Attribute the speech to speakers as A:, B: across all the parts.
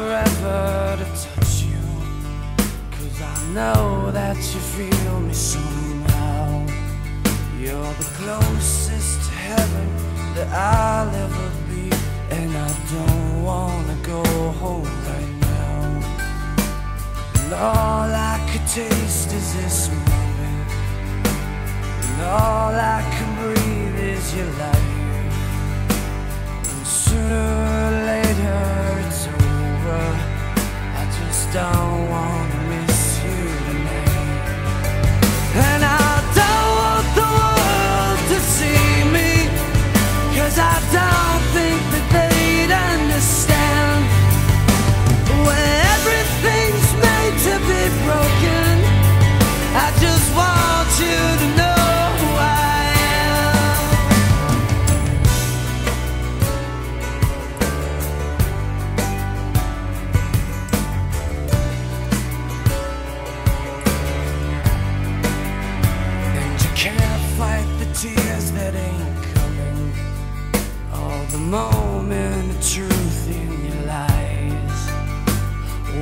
A: forever to touch you. Cause I know that you feel me somehow. You're the closest to heaven that I'll ever be And I don't wanna go home right now. And all I could taste is this moment. And all I can breathe is your life. Tears that ain't coming. All the moment of truth in your lies.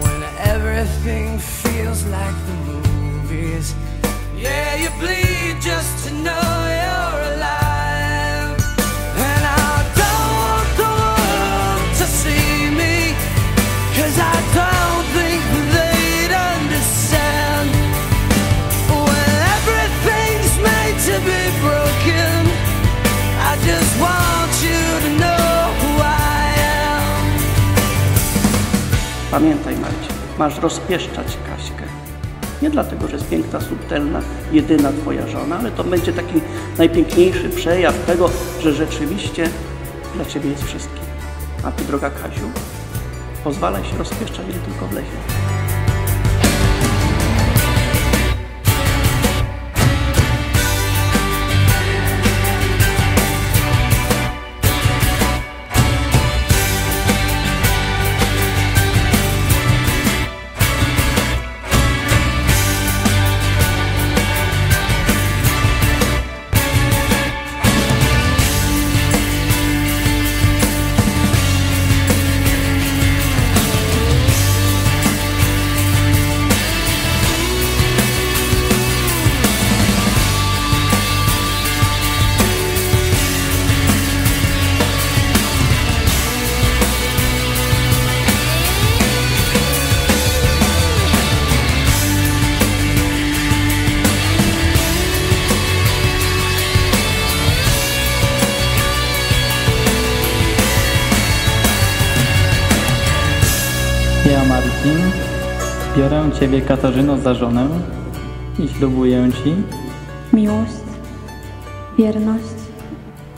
A: When everything feels like the movies. Yeah, you bleed
B: Pamiętaj Marcie, masz rozpieszczać Kaśkę. Nie dlatego, że jest piękna, subtelna, jedyna Twoja żona, ale to będzie taki najpiękniejszy przejaw tego, że rzeczywiście dla Ciebie jest wszystkim. A Ty, droga Kasiu, pozwalaj się rozpieszczać, gdy tylko wlezie.
C: Ja, Biorę Ciebie, Katarzyno, za żonę i ślubuję Ci
D: miłość, wierność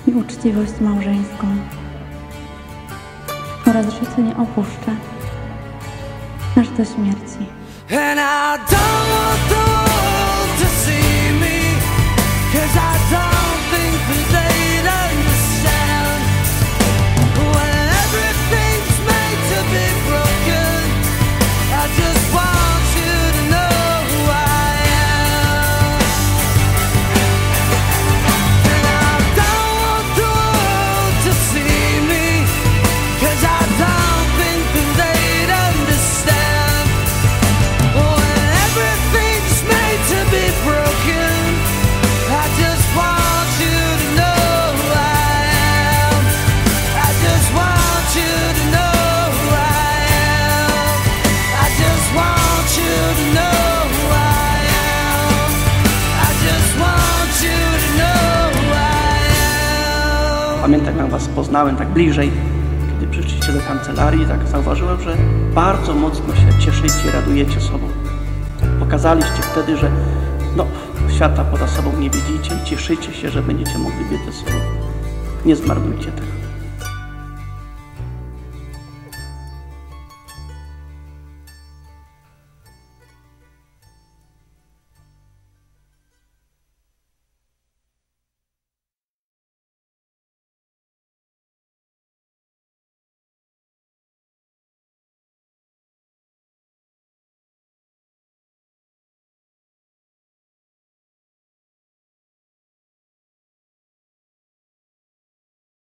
D: i uczciwość małżeńską oraz że Cię nie opuszczę aż do śmierci.
B: Pamiętam, jak Was poznałem tak bliżej, kiedy przyszliście do kancelarii, tak zauważyłem, że bardzo mocno się cieszycie, radujecie sobą. Pokazaliście wtedy, że no, świata poza sobą nie widzicie i cieszycie się, że będziecie mogli być ze sobą. Nie zmarnujcie tego.